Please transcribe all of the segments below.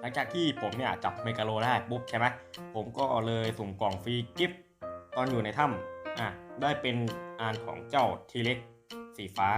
หลังจากที่ผมเนี่ยจับเมกาโลได้ปุ๊บใช่ไหมผมก็เลยสุ่มกล่องฟรีกิฟต์ตอนอยู่ในถ้ำอะได้เป็นอานของเจ้าทีเล็กสีฟ้า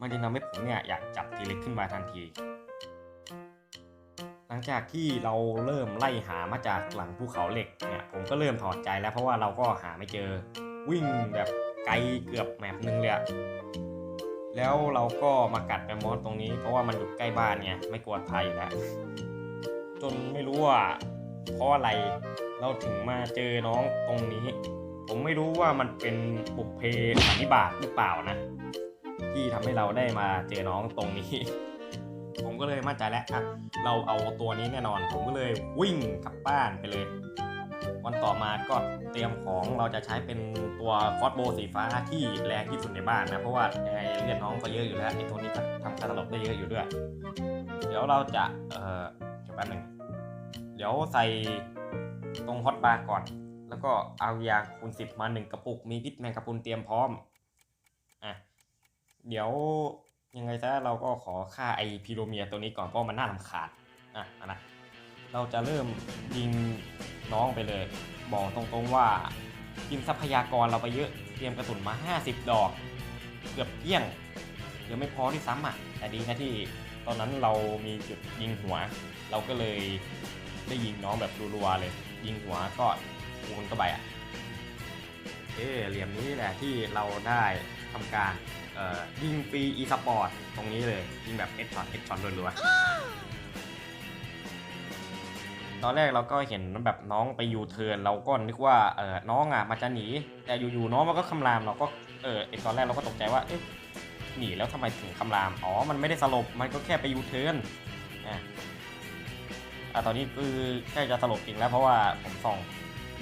มันจึงทำให้ผมเนี่ยอยากจับทีเล็กขึ้นมาทันที หลังจากที่เราเริ่มไล่หามาจากหลังภูเขาเหล็กเนี่ยผมก็เริ่มถอดใจแล้วเพราะว่าเราก็หาไม่เจอวิ่งแบบไกลเกือบแมปนึงเลยอะแล้วเราก็มากัดแมมมอสตรงนี้เพราะว่ามันอยู่ใกล้บ้านไงไม่กลัวภัยแล้ว จนไม่รู้ว่าเพราะอะไรเราถึงมาเจอน้องตรงนี้ ผมไม่รู้ว่ามันเป็นบุพเพสันนิบาตหรือเปล่านะ ที่ทำให้เราได้มาเจอน้องตรงนี้ ผมก็เลยมั่นใจแล้วอะเราเอาตัวนี้แน่นอน ผมก็เลยวิ่งกลับบ้านไปเลย วันต่อมาก็เตรียมของเราจะใช้เป็นตัวคอสโบสีฟ้าที่แรงที่สุดในบ้านนะ เพราะว่ายังไงเลือดน้องก็เยอะอยู่แล้วไอ้ตัวนี้ก็ทำการตลบได้เยอะอยู่ด้วย เดี๋ยวเราจะเอ่อ ป๊บนึงเดี๋ยวใส่ตรงฮอตบาร์ก่อน แล้วก็เอายาคูณสิบมาหนึ่งกระปุก มีพิษแมงกะพรุนเตรียมพร้อม อะ เดี๋ยวยังไงซะเราก็ขอฆ่าไอพิโรเมียตัวนี้ก่อนเพราะมันน่ารำคาญอะอานะเราจะเริ่มยิงน้องไปเลย บอกตรงๆว่ากินทรัพยากรเราไปเยอะ เตรียมกระสุนมา 50 ดอก เกือบเกลี้ยงเดี๋ยวไม่พอที่ซ้ำอะ แต่ดีนะที่ ตอนนั้นเรามีจุดยิงหัว เราก็เลยได้ยิงน้องแบบรัวๆเลย ยิงหัวก็คูณเข้าไปอะเออเหลี่ยมนี้แหละที่เราได้ทำการเอ่อยิงฟรีอีสปอร์ตตรงนี้เลย ยิงแบบเอ็ดช็อตเอ็ดช็อตรัวๆตอนแรกเราก็เห็นแบบน้องไปยูเทิร์นเราก็นึกว่าเออน้องอะมันจะหนี แต่อยู่ๆน้องมันก็คำรามเราก็เออไอตอนแรกเราก็ตกใจว่าเอ๊ะ หนีแล้วทำไมถึงคำราม อ๋อ มันไม่ได้สลบ มันก็แค่ไปยูเทิร์นอะอะตอนนี้คือใกล้จะสลบจริงแล้วเพราะว่าผมส่อง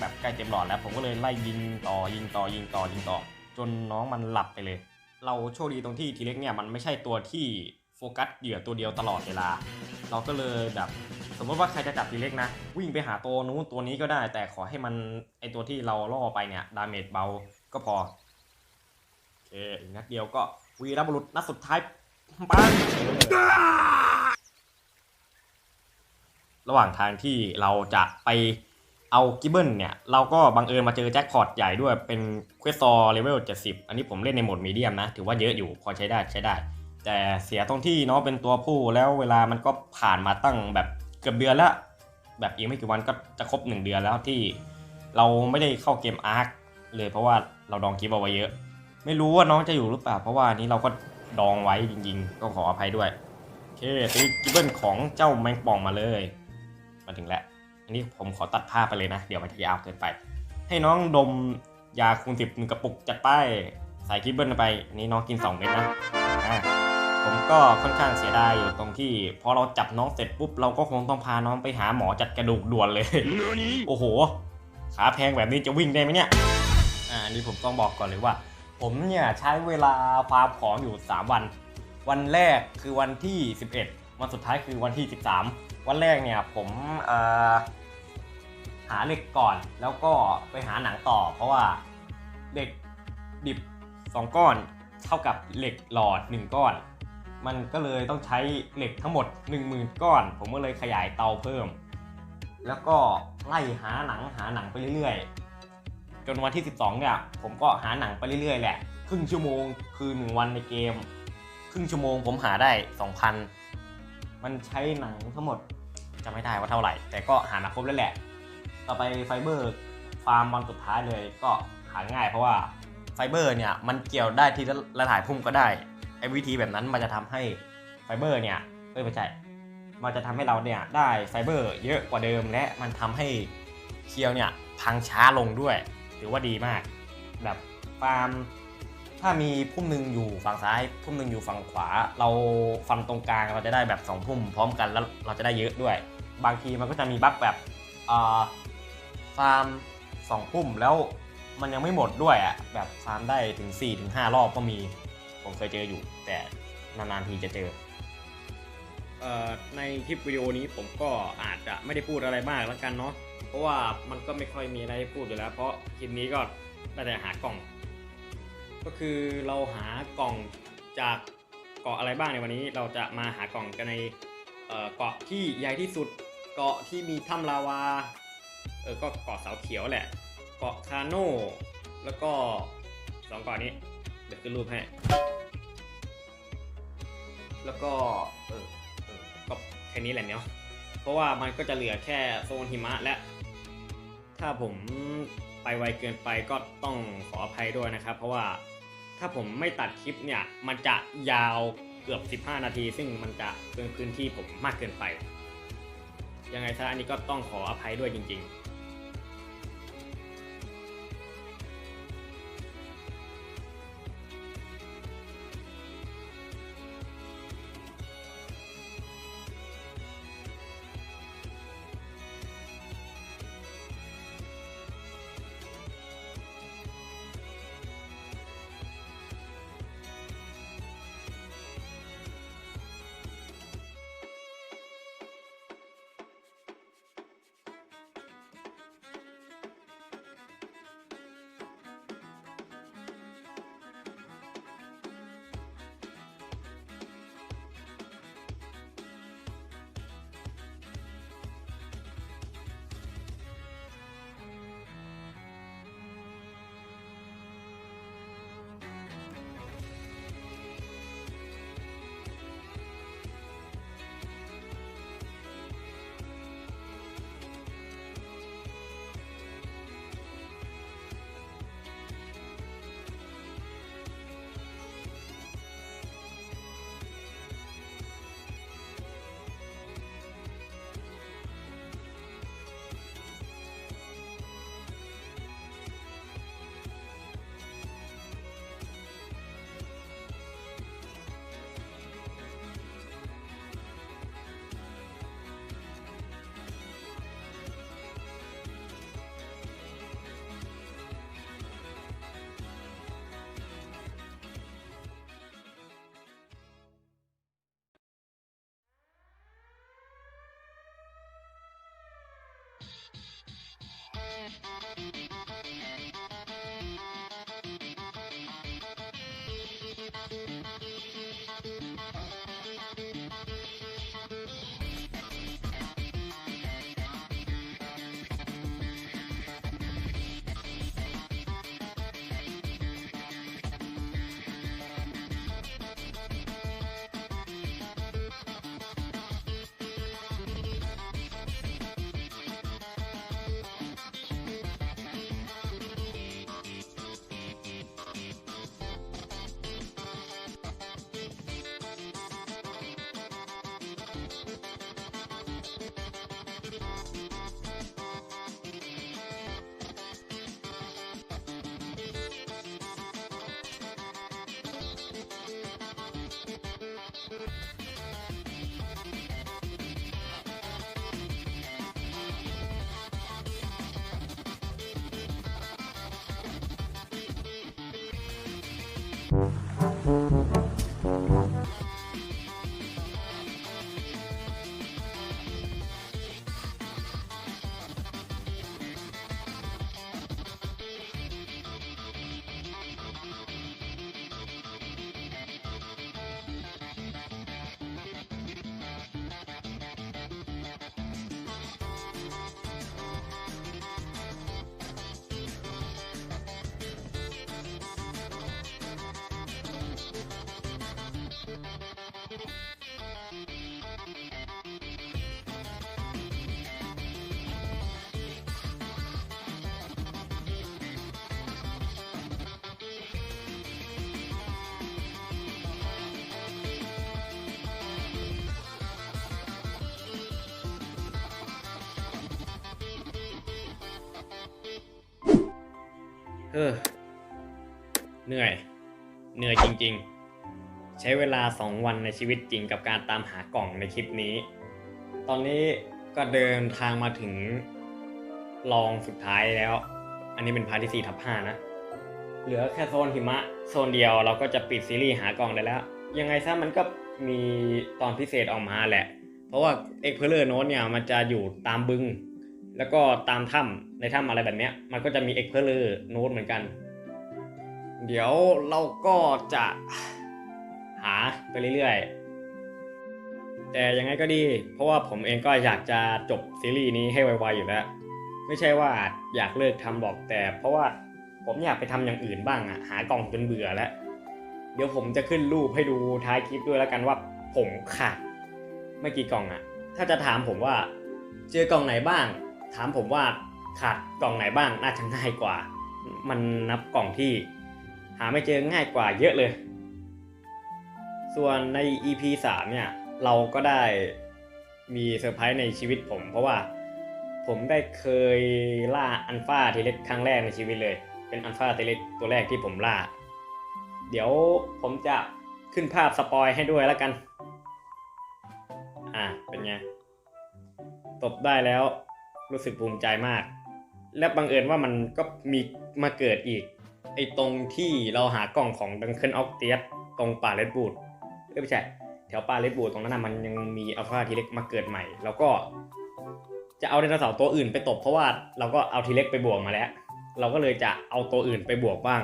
แบบใกล้เต็มหลอดแล้ว ผมก็เลยไล่ยิงต่อยิงต่อยิงต่อยิงต่อ จนน้องมันหลับไปเลย เราโชคดีตรงที่ทีเล็กเนี่ยมันไม่ใช่ตัวที่โฟกัสเหยื่อตัวเดียวตลอดเวลา เราก็เลยแบบสมมติว่าใครจะจับทีเล็กนะ วิ่งไปหาตัวนู้นตัวนี้ก็ได้ แต่ขอให้มันไอตัวที่เราล่อไปเนี่ยดาเมจเบาก็พอโอเคอีกนัดเดียวก็ วีรบุรุษนัดสุดท้ายปังระหว่างทางที่เราจะไปเอากิบเบิลเนี่ย เราก็บังเอิญมาเจอแจ็คพอตใหญ่ด้วยเป็นเควสซอร์เลเวล70 อันนี้ผมเล่นในโหมดมีเดียมนะ ถือว่าเยอะอยู่พอใช้ได้ใช้ได้ แต่เสียตรงที่เนาะเป็นตัวผู้แล้วเวลามันก็ผ่านมาตั้งแบบเกือบเดือนแล้วแบบอีกไม่กี่วันก็จะครบ 1 เดือนแล้วที่เราไม่ได้เข้าเกมอาร์คเลยเพราะว่าเราดองกิฟต์เอาไว้เยอะ ไม่รู้ว่าน้องจะอยู่หรือเปล่า เพราะว่าอันนี้เราก็ดองไว้จริงๆ ก็ขออภัยด้วยโอเคซื้อกิบเบิลของเจ้าแมงป่องมาเลย มาถึงแล้ว อันนี้ผมขอตัดภาพไปเลยนะ เดี๋ยวมันจะยาวเกินไป ให้น้องดมยาคูณสิบกระปุกจัดไป ใส่กิบเบิลไป อันนี้น้องกิน 2 เม็ดนะอ่าผมก็ค่อนข้างเสียดายอยู่ตรงที่พอเราจับน้องเสร็จปุ๊บเราก็คงต้องพาน้องไปหาหมอจัดกระดูกด่วนเลย โอ้โห ขาแพงแบบนี้จะวิ่งได้ไหมเนี่ย อ่าอันนี้ผมต้องบอกก่อนเลยว่า ผมเนี่ยใช้เวลาฟาร์มของอยู่ 3 วัน วันแรกคือวันที่ 11 วันสุดท้ายคือวันที่ 13 วันแรกเนี่ยผมหาเหล็กก่อนแล้วก็ไปหาหนังต่อ เพราะว่าเหล็กดิบ 2 ก้อนเท่ากับเหล็กหลอด 1 ก้อน มันก็เลยต้องใช้เหล็กทั้งหมด 10,000 ก้อน ผมก็เลยขยายเตาเพิ่ม แล้วก็ไล่หาหนังหาหนังไปเรื่อยๆ จนวันที่ 12เนี่ยผมก็หาหนังไปเรื่อยๆแหละครึ่งชั่วโมงคือ 1 วันในเกม ครึ่งชั่วโมงผมหาได้ 2,000 มันใช้หนังทั้งหมดจะไม่ได้ว่าเท่าไหร่ แต่ก็หามาครบแล้วแหละ ต่อไปไฟเบอร์ฟาร์มวันสุดท้ายเลยก็หาง่าย เพราะว่าไฟเบอร์เนี่ยมันเกี่ยวได้ทีละละถ่ายพุ่มก็ได้ไอ้วิธีแบบนั้นมันจะทำให้ไฟเบอร์เนี่ยเอ้ยไม่ใช่มันจะทำให้เราเนี่ยได้ไฟเบอร์เยอะกว่าเดิมและมันทำให้เคียวเนี่ยพังช้าลงด้วย ถือว่าดีมาก แบบฟาร์มถ้ามีพุ่มหนึ่งอยู่ฝั่งซ้ายพุ่มหนึ่งอยู่ฝั่งขวา เราฟันตรงกลางเราจะได้แบบสองพุ่มพร้อมกันแล้วเราจะได้เยอะด้วย บางทีมันก็จะมีบั๊กแบบอ่าฟาร์มสองพุ่มแล้วมันยังไม่หมดด้วยอะแบบฟาร์มได้ถึง4-5ถึงรอบก็มี ผมเคยเจออยู่ แต่นานๆทีจะเจอ ในคลิปวิดีโอนี้ผมก็อาจจะไม่ได้พูดอะไรมากแล้วกันเนาะเพราะว่ามันก็ไม่ค่อยมีอะไรให้พูดอยู่แล้ว เพราะคลิปนี้ก็ได้แต่หากล่อง ก็คือเราหากล่องจากเกาะอะไรบ้างในวันนี้ เราจะมาหากล่องกันในเกาะที่ใหญ่ที่สุด เกาะที่มีถ้ำลาวาเออก็เกาะเสาเขียวแหละ เกาะคาโน่แล้วก็สองเกาะนี้เดี๋ยวขึ้นรูปให้แล้วก็เออ ค่นี้แหละเนาะเพราะว่ามันก็จะเหลือแค่โซนหิมะและ ถ้าผมไปไวเกินไปก็ต้องขออภัยด้วยนะครับ เพราะว่าถ้าผมไม่ตัดคลิปเนี่ย มันจะยาวเกือบ 15 นาที ซึ่งมันจะเกินพื้นที่ผมมากเกินไป ยังไงซะอันนี้ก็ต้องขออภัยด้วยจริง ๆ ออ เหนื่อย เหนื่อยจริง ๆ ใช้เวลา2วันในชีวิตจริงกับการตามหากล่องในคลิปนี้ ตอนนี้ก็เดินทางมาถึงลองสุดท้ายแล้ว อันนี้เป็นพาร์ทที่4ทับ5นะ เหลือแค่โซนหิมะ โซนเดียวเราก็จะปิดซีรีส์หากล่องได้แล้ว ยังไงซะมันก็มีตอนพิเศษออกมาแหละ เพราะว่าเอ็กเพลเลอร์โน้ตเนี่ยมันจะอยู่ตามบึง แล้วก็ตามถ้ำในถ้ำอะไรแบบเนี้ย มันก็จะมีเอ็กเพลเลอร์โน้ตเหมือนกัน เดี๋ยวเราก็จะหาไปเรื่อยๆ แต่ยังไงก็ดี เพราะว่าผมเองก็อยากจะจบซีรีส์นี้ให้ไวๆอยู่แล้ว ไม่ใช่ว่าอยากเลิกทำหรอกแต่ เพราะว่าผมอยากไปทำอย่างอื่นบ้างอะหากล่องจนเบื่อแล้ว เดี๋ยวผมจะขึ้นรูปให้ดูท้ายคลิปด้วยแล้วกันว่าผมขาดไม่กี่กล่องอะถ้าจะถามผมว่าเจอกล่องไหนบ้าง ถามผมว่าขาดกล่องไหนบ้างน่าจะง่ายกว่า มันนับกล่องที่หาไม่เจอง่ายกว่าเยอะเลย ส่วนใน EP 3เนี่ยเราก็ได้มีเซอร์ไพรส์ในชีวิตผม เพราะว่าผมได้เคยล่าอันฟาทีเล็กครั้งแรกในชีวิตเลย เป็นอันฟาทีเล็กตัวแรกที่ผมล่า เดี๋ยวผมจะขึ้นภาพสปอยให้ด้วยแล้วกัน อะเป็นไง ตบได้แล้ว รู้สึกภูมิใจมาก และบังเอิญว่ามันก็มีมาเกิดอีก ไอ้ตรงที่เราหากล่องของดังเคิลออกเตียสตรงป่าเลดบูดเอ้ยไม่ใช่แถวป่าเลดบูดตรงนั้นนะมันยังมีอัลฟาทีเล็กมาเกิดใหม่ แล้วก็ จะเอาไดโนเสาร์ตัวอื่นไปตบเพราะว่าเราก็เอาทีเล็กไปบวกมาแล้ว เราก็เลยจะเอาตัวอื่นไปบวกบ้าง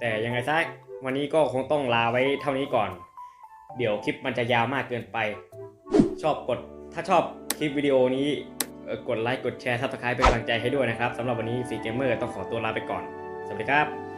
แต่ยังไงซะวันนี้ก็คงต้องลาไว้เท่านี้ก่อน เดี๋ยวคลิปมันจะยาวมากเกินไป ชอบกดถ้าชอบ ลิปวิดีโอนี้กดไลค์กดแชร์ทับสไครป์เป็นกำลังใจให้ด้วยนะครับสำหรับวันนี้ฟีเกมเมอร์ต้องขอตัวลาไปก่อน สวัสดีครับ